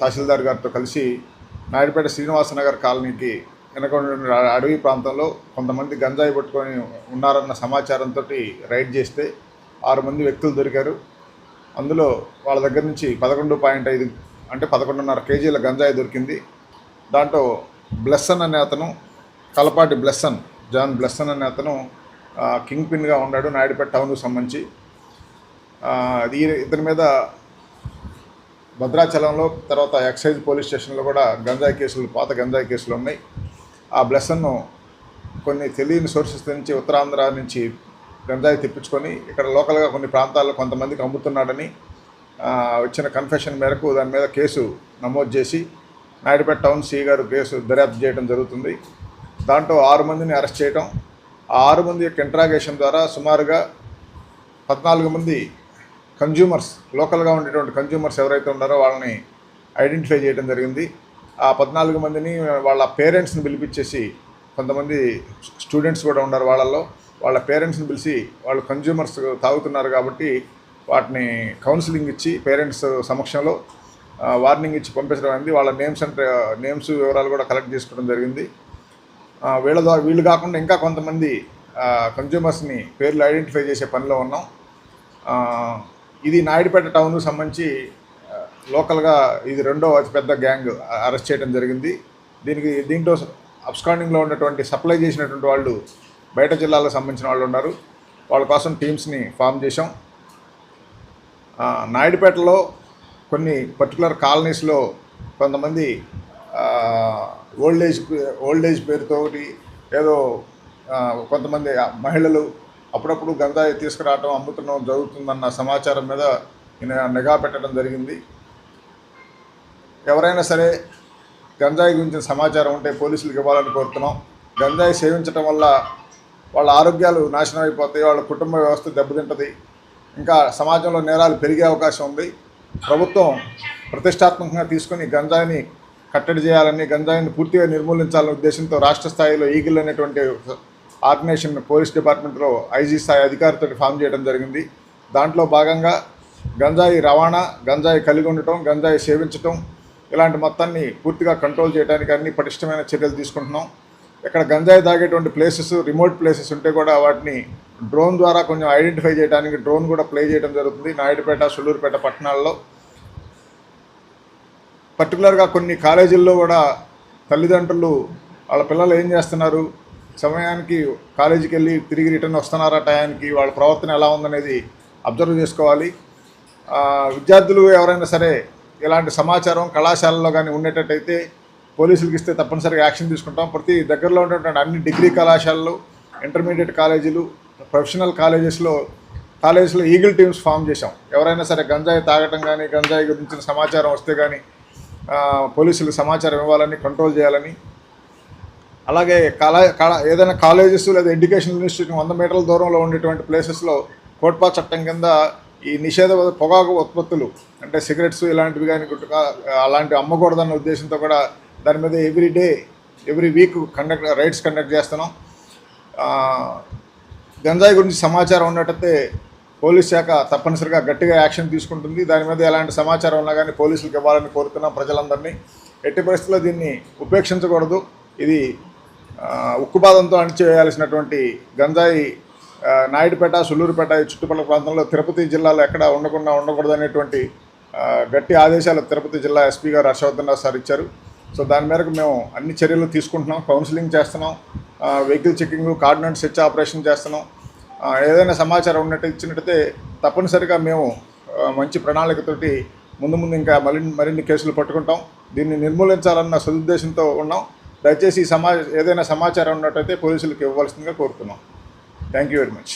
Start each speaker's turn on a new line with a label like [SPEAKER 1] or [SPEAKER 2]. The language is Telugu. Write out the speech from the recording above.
[SPEAKER 1] తహసీల్దార్ గారితో కలిసి నాయుడుపేట శ్రీనివాసనగర్ కాలనీకి వెనక అడవి ప్రాంతంలో కొంతమంది గంజాయి పట్టుకొని ఉన్నారన్న సమాచారంతో రైడ్ చేస్తే ఆరు మంది వ్యక్తులు దొరికారు. అందులో వాళ్ళ దగ్గర నుంచి పదకొండు పాయింట్ ఐదు అంటే పదకొండున్నర కేజీల గంజాయి దొరికింది. దాంట్లో బ్లెస్సన్ అనే అతను కలపాటి బ్లెస్సన్ జాన్ బ్లెస్సన్ అనే అతను కింగ్ పిన్గా ఉన్నాడు నాయుడుపేట టౌన్కు సంబంధించి. ఆ, ఇతని మీద భద్రాచలంలో తర్వాత ఎక్సైజ్ పోలీస్ స్టేషన్లో కూడా గంజాయి కేసులు పాత గంజాయి కేసులు ఉన్నాయి. ఆ బ్లెసన్ను కొన్ని తెలియని సోర్సెస్ నుంచి ఉత్తరాంధ్ర నుంచి గంజాయి తెప్పించుకొని ఇక్కడ లోకల్గా కొన్ని ప్రాంతాల్లో కొంతమందికి అమ్ముతున్నాడని వచ్చిన కన్ఫెషన్ మేరకు దాని మీద కేసు నమోదు చేసి నాయుడుపేట టౌన్ సి గారు కేసు దర్యాప్తు చేయడం జరుగుతుంది. దాంట్లో ఆరు మందిని అరెస్ట్ చేయడం ఆ ఆరు మంది యొక్క ఇంట్రాగేషన్ ద్వారా సుమారుగా పద్నాలుగు మంది కన్జ్యూమర్స్ లోకల్గా ఉండేటువంటి కన్జ్యూమర్స్ ఎవరైతే ఉన్నారో వాళ్ళని ఐడెంటిఫై చేయడం జరిగింది. ఆ పద్నాలుగు మందిని వాళ్ళ పేరెంట్స్ని పిలిపించేసి కొంతమంది స్టూడెంట్స్ కూడా ఉన్నారు వాళ్ళల్లో. వాళ్ళ పేరెంట్స్ని పిలిచి వాళ్ళు కన్జ్యూమర్స్ తాగుతున్నారు కాబట్టి వాటిని కౌన్సిలింగ్ ఇచ్చి పేరెంట్స్ సమక్షంలో వార్నింగ్ ఇచ్చి పంపించడం అయింది. వాళ్ళ నేమ్స్ అండ్ నేమ్స్ వివరాలు కూడా కలెక్ట్ చేసుకోవడం జరిగింది. వీళ్ళ ద్వారా వీళ్ళు కాకుండా ఇంకా కొంతమంది కన్జ్యూమర్స్ని పేర్లు ఐడెంటిఫై చేసే పనిలో ఉన్నాం. ఇది నాయుడుపేట టౌన్కు సంబంధించి లోకల్గా ఇది రెండో అతిపెద్ద గ్యాంగ్ అరెస్ట్ చేయడం జరిగింది. దీనికి దీంట్లో అబ్స్కాండింగ్లో ఉన్నటువంటి సప్లై చేసినటువంటి వాళ్ళు బయట జిల్లాలకు సంబంధించిన వాళ్ళు ఉన్నారు. వాళ్ళ కోసం టీమ్స్ని ఫామ్ చేశాం. నాయుడుపేటలో కొన్ని పర్టికులర్ కాలనీస్లో కొంతమంది ఓల్డ్ ఏజ్ ఓల్డ్ ఏజ్ పేరుతోటి ఏదో కొంతమంది మహిళలు అప్పుడప్పుడు గంజాయి తీసుకురావటం అమ్ముతున్నాం జరుగుతుందన్న సమాచారం మీద నిఘా పెట్టడం జరిగింది. ఎవరైనా సరే గంజాయి గురించిన సమాచారం ఉంటే పోలీసులకు ఇవ్వాలని కోరుతున్నాం. గంజాయి సేవించడం వల్ల వాళ్ళ ఆరోగ్యాలు నాశనం అయిపోతాయి వాళ్ళ కుటుంబ వ్యవస్థ దెబ్బతింటుంది. ఇంకా సమాజంలో నేరాలు పెరిగే అవకాశం ఉంది. ప్రభుత్వం ప్రతిష్టాత్మకంగా తీసుకొని గంజాయిని కట్టడి చేయాలని గంజాయిని పూర్తిగా నిర్మూలించాలనే ఉద్దేశంతో రాష్ట్ర స్థాయిలో ఈగిల్ అనేటువంటి ఆర్గనైజేషన్ పోలీస్ డిపార్ట్మెంట్లో ఐజీ స్థాయి అధికారితో ఫామ్ చేయడం జరిగింది. దాంట్లో భాగంగా గంజాయి రవాణా గంజాయి కలిగి ఉండటం గంజాయి సేవించటం ఇలాంటి మొత్తాన్ని పూర్తిగా కంట్రోల్ చేయడానికి అన్ని పటిష్టమైన చర్యలు తీసుకుంటున్నాం. ఇక్కడ గంజాయి తాగేటువంటి ప్లేసెస్ రిమోట్ ప్లేసెస్ ఉంటే కూడా వాటిని డ్రోన్ ద్వారా కొంచెం ఐడెంటిఫై చేయడానికి డ్రోన్ కూడా ప్లే చేయడం జరుగుతుంది. నాయుడుపేట సుళ్ళూరుపేట పట్టణాల్లో. పర్టికులర్గా కొన్ని కాలేజీల్లో కూడా తల్లిదండ్రులు వాళ్ళ పిల్లలు ఏం చేస్తున్నారు? సమయానికి కాలేజీకి వెళ్ళి తిరిగి రిటర్న్ వస్తున్నారా టయానికి వాళ్ళ ప్రవర్తన ఎలా ఉందనేది అబ్జర్వ్ చేసుకోవాలి. విద్యార్థులు ఎవరైనా సరే ఇలాంటి సమాచారం కళాశాలలో కానీ ఉండేటట్టయితే పోలీసులకు ఇస్తే తప్పనిసరిగా యాక్షన్ తీసుకుంటాం. ప్రతి దగ్గరలో ఉన్నటువంటి అన్ని డిగ్రీ కళాశాలలు ఇంటర్మీడియట్ కాలేజీలు ప్రొఫెషనల్ కాలేజెస్లో కాలేజెస్లో ఈగిల్ టీమ్స్ ఫామ్ చేశాం. ఎవరైనా సరే గంజాయి తాగటం కానీ గంజాయి గురించిన సమాచారం వస్తే కానీ పోలీసులు పోలీసులకు సమాచారం ఇవ్వాలని కంట్రోల్ చేయాలని అలాగే కళా కళా ఏదైనా కాలేజెస్ లేదా ఎడ్యుకేషన్ ఇన్స్టిట్యూట్ వంద మీటర్ల దూరంలో ఉండేటువంటి ప్లేసెస్లో కోట్పా చట్టం కింద ఈ నిషేధ పొగాకు ఉత్పత్తులు అంటే సిగరెట్స్ ఇలాంటివి కానీ అలాంటివి అమ్మకూడదన్న ఉద్దేశంతో కూడా దాని మీద every day every week conduct raids conduct చేస్తున్నాం. గంజాయి గురించి సమాచారం ఉన్నట్టయితే పోలీస్ శాఖ తప్పనిసరిగా గట్టిగా యాక్షన్ తీసుకుంటుంది. దాని మీద ఎలాంటి సమాచారం ఉన్నా కానీ పోలీసులకు ఇవ్వాలని కోరుతున్నాం ప్రజలందరినీ. ఎట్టి పరిస్థితుల్లో దీన్ని ఉపేక్షించకూడదు. ఇది ఉక్కుపాదంతో అణిచివేయాల్సినటువంటి గంజాయి నాయుడుపేట సుల్లూరుపేట ఈ చుట్టుపక్కల ప్రాంతంలో తిరుపతి జిల్లాలో ఎక్కడ ఉండకుండా ఉండకూడదనేటువంటి గట్టి ఆదేశాలు తిరుపతి జిల్లా ఎస్పీ గారు హర్షవర్ధన్ రావు సార్ ఇచ్చారు. సో దాని మేరకు మేము అన్ని చర్యలు తీసుకుంటున్నాం. కౌన్సిలింగ్ చేస్తున్నాం. Vehicle checking cordon search operation చేస్తున్నాం. ఏదైనా సమాచారం ఉన్నట్టు ఇచ్చినట్టయితే తప్పనిసరిగా మేము మంచి ప్రణాళికతోటి ముందు ముందు ఇంకా మరిన్ని మరిన్ని కేసులు పట్టుకుంటాం. దీన్ని నిర్మూలించాలన్న సదుద్దేశంతో ఉన్నాం. దయచేసి ఈ సమా ఏదైనా సమాచారం ఉన్నట్టయితే పోలీసులకు ఇవ్వాల్సిందిగా కోరుతున్నాం. Thank you very much